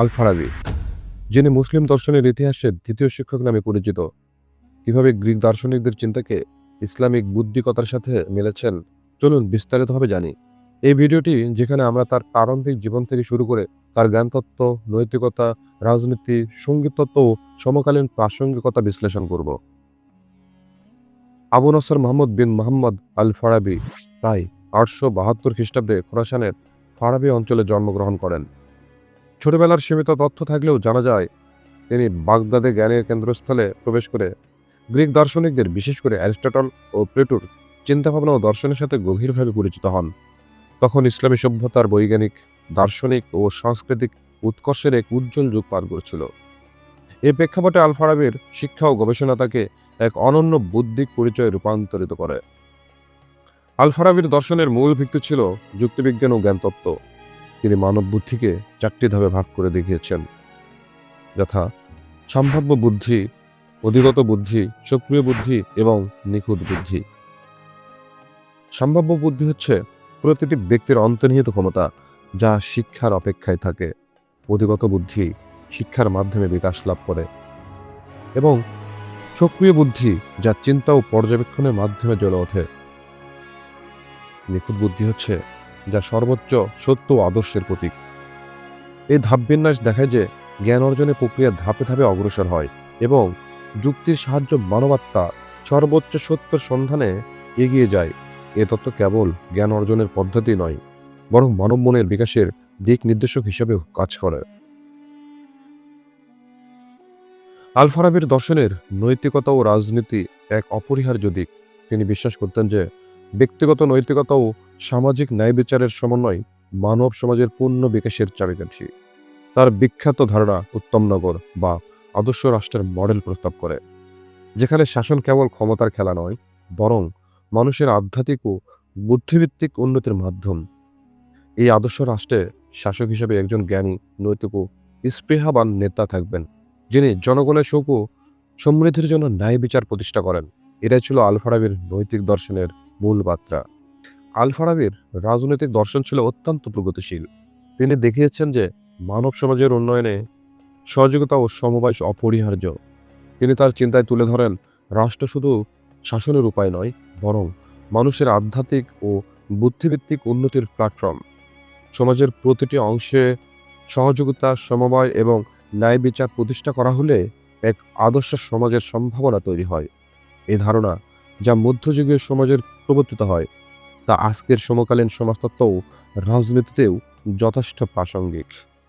আল ফারাবি যিনি মুসলিম দর্শনের ইতিহাসের দ্বিতীয় শিক্ষক নামে পরিচিত, কীভাবে গ্রিক দার্শনিকদের চিন্তাকে ইসলামিক বুদ্ধিকতার সাথে মিলেছেন, চলুন বিস্তারিতভাবে জানি। এই ভিডিওটি যেখানে আমরা তার প্রারম্ভিক জীবন থেকে শুরু করে তার জ্ঞানতত্ত্ব, নৈতিকতা, রাজনীতি সঙ্গীতত্ত্ব ও সমকালীন প্রাসঙ্গিকতা বিশ্লেষণ করব। আবু নসর মোহাম্মদ বিন মোহাম্মদ আল ফারাবি প্রায় আটশো বাহাত্তর খ্রিস্টাব্দে খোরাসানের ফারাবি অঞ্চলে জন্মগ্রহণ করেন। ছোটবেলার সীমিত তথ্য থাকলেও জানা যায়, তিনি বাগদাদে জ্ঞানের কেন্দ্রস্থলে প্রবেশ করে গ্রিক দার্শনিকদের, বিশেষ করে অ্যারিস্টটল ও প্লেটুর চিন্তাভাবনা ও দর্শনের সাথে গভীরভাবে পরিচিত হন। তখন ইসলামী সভ্যতার বৈজ্ঞানিক, দার্শনিক ও সাংস্কৃতিক উৎকর্ষের এক উজ্জ্বল যুগ পার করছিল। এই প্রেক্ষাপটে আল ফারাবির শিক্ষা ও গবেষণা তাকে এক অনন্য বুদ্ধিক পরিচয়ে রূপান্তরিত করে। আল ফারাবির দর্শনের মূল ভিত্তি ছিল যুক্তিবিজ্ঞান ও জ্ঞানতত্ত্ব। তিনি মানব বুদ্ধিকে চারটি ধাপে ভাগ করে দেখিয়েছেন। যথা সম্ভাব্য বুদ্ধি, অধিগত বুদ্ধি, সক্রিয় বুদ্ধি এবং নিখুঁত বুদ্ধি। সম্ভাব্য বুদ্ধি হচ্ছে প্রতিটি ব্যক্তির অন্তর্নিহিত ক্ষমতা যা শিক্ষার অপেক্ষায় থাকে। অধিগত বুদ্ধি শিক্ষার মাধ্যমে বিকাশ লাভ করে এবং সক্রিয় বুদ্ধি যা চিন্তা ও পর্যবেক্ষণের মাধ্যমে জ্বলে ওঠে। নিখুঁত বুদ্ধি হচ্ছে যা সর্বোচ্চ সত্য ও আদর্শের প্রতীক। এই ধাপবিন্যাস দেখায় যে জ্ঞান অর্জনের প্রক্রিয়া ধাপে ধাপে অগ্রসর হয় এবং যুক্তির সাহায্য মানবাত্মা সর্বোচ্চ সত্যের সন্ধানে এগিয়ে যায়। এ তত্ত্ব কেবল জ্ঞান অর্জনের পদ্ধতি নয়, বরং মানব মনের বিকাশের দিক নির্দেশক হিসেবেও কাজ করে। আল ফারাবির দর্শনের নৈতিকতা ও রাজনীতি এক অপরিহার্য দিক। তিনি বিশ্বাস করতেন যে ব্যক্তিগত নৈতিকতা ও সামাজিক ন্যায় বিচারের সমন্বয় মানব সমাজের পূর্ণ বিকাশের চাবিকাঠি। তার বিখ্যাত ধারণা উত্তম নগর বা আদর্শ রাষ্ট্রের মডেল প্রস্তাব করে, যেখানে শাসন কেবল ক্ষমতার খেলা নয়, বরং মানুষের আধ্যাত্মিক ও বুদ্ধিভিত্তিক উন্নতির মাধ্যম। এই আদর্শ রাষ্ট্রে শাসক হিসেবে একজন জ্ঞানী, নৈতিক ও স্পৃহাবান নেতা থাকবেন, যিনি জনগণের সুখ ও সমৃদ্ধির জন্য ন্যায় বিচার প্রতিষ্ঠা করেন। এটাই ছিল আলফারাবির নৈতিক দর্শনের মূল বার্তা। আলফারাবির রাজনৈতিক দর্শন ছিল অত্যন্ত প্রগতিশীল। তিনি দেখিয়েছেন যে মানব সমাজের উন্নয়নে সহযোগিতা ও সমবায় অপরিহার্য। তিনি তার চিন্তায় তুলে ধরেন, রাষ্ট্র শুধু শাসনের উপায় নয়, বরং মানুষের আধ্যাত্মিক ও বুদ্ধিভিত্তিক উন্নতির প্ল্যাটফর্ম সমাজের প্রতিটি অংশে সহযোগিতা, সমবায় এবং ন্যায় বিচার প্রতিষ্ঠা করা হলে এক আদর্শ সমাজের সম্ভাবনা তৈরি হয়। এই ধারণা যা মধ্যযুগীয় সমাজের প্রবর্তিত হয়। তা আজকের সমকালীন সমাজতত্ত্ব রাজনীতিতেও যথেষ্ট প্রাসঙ্গিক।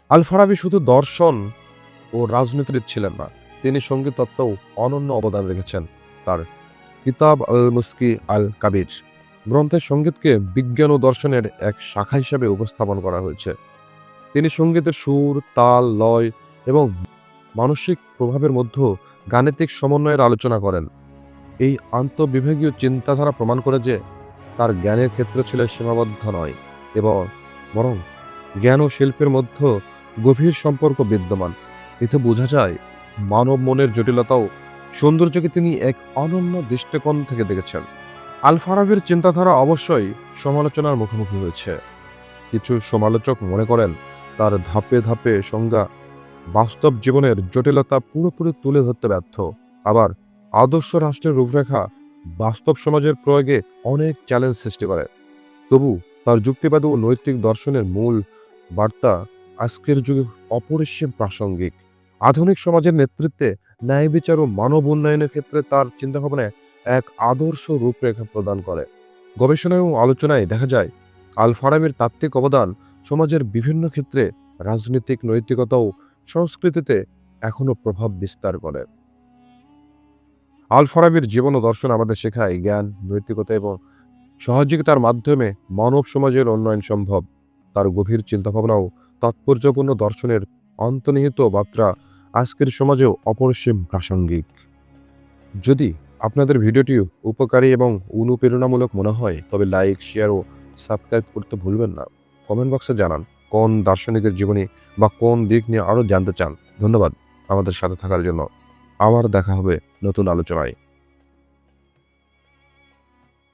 আল ফারাবি শুধু দর্শন ও রাজনীতির ছিলেন না, তিনি সংগীত তত্ত্বেও অনন্য অবদান রেখেছেন তার কিতাব আল মুস্কি আল কাবিজ গ্রন্থের সঙ্গীতকে বিজ্ঞান ও দর্শনের এক শাখা হিসেবে উপস্থাপন করা হয়েছে। তিনি সঙ্গীতের সুর, তাল, লয় এবং মানসিক প্রভাবের মধ্যে গাণিতিক সমন্বয়ের আলোচনা করেন। এই আন্তঃবিভাগীয় চিন্তাধারা প্রমাণ করে যে তার জ্ঞানের ক্ষেত্র ছিল সীমাবদ্ধ নয় এবং বরং জ্ঞান ও শিল্পের মধ্যে গভীর সম্পর্ক বিদ্যমান। এতে বোঝা যায়, মানব মনের জটিলতাও সৌন্দর্যকে তিনি এক অনন্য দৃষ্টিকোণ থেকে দেখেছেন। আল ফারাবির চিন্তাধারা অবশ্যই সমালোচনার মুখোমুখি হয়েছে। কিছু সমালোচক মনে করেন, তার ধাপে ধাপে সংজ্ঞা বাস্তব জীবনের জটিলতা পুরোপুরি তুলে ধরতে ব্যর্থ। আবার আদর্শ রাষ্ট্রের রূপরেখা বাস্তব সমাজের প্রয়োগে অনেক চ্যালেঞ্জ সৃষ্টি করে। তবু তার যুক্তিবাদ ও নৈতিক দর্শনের মূল বার্তা আজকের যুগে অপরিসীম প্রাসঙ্গিক। আধুনিক সমাজের নেতৃত্বে ন্যায় বিচার ও মানব উন্নয়নের ক্ষেত্রে তার চিন্তাভাবনায় এক আদর্শ রূপরেখা প্রদান করে। গবেষণায় ও আলোচনায় দেখা যায় আল ফারাবির তাত্ত্বিক অবদান সমাজের বিভিন্ন ক্ষেত্রে রাজনৈতিক নৈতিকতা ও সংস্কৃতিতে এখনও প্রভাব বিস্তার করে। আল ফারাবির জীবন ও দর্শন আমাদের শেখায় জ্ঞান, নৈতিকতা এবং সহযোগিতার মাধ্যমে মানব সমাজের উন্নয়ন সম্ভব। তার গভীর চিন্তাভাবনা ও তাৎপর্যপূর্ণ দর্শনের অন্তর্নিহিত বার্তা আজকের সমাজেও অপরিসীম প্রাসঙ্গিক। যদি আপনাদের ভিডিওটি উপকারী এবং অনুপ্রেরণামূলক মনে হয়, তবে লাইক, শেয়ার ও সাবস্ক্রাইব করতে ভুলবেন না। কমেন্ট বক্সে জানান, কোন দার্শনিকের জীবনী বা কোন দিক নিয়ে আরও জানতে চান? ধন্যবাদ আমাদের সাথে থাকার জন্য। আবার দেখা হবে নতুন আলোচনায়।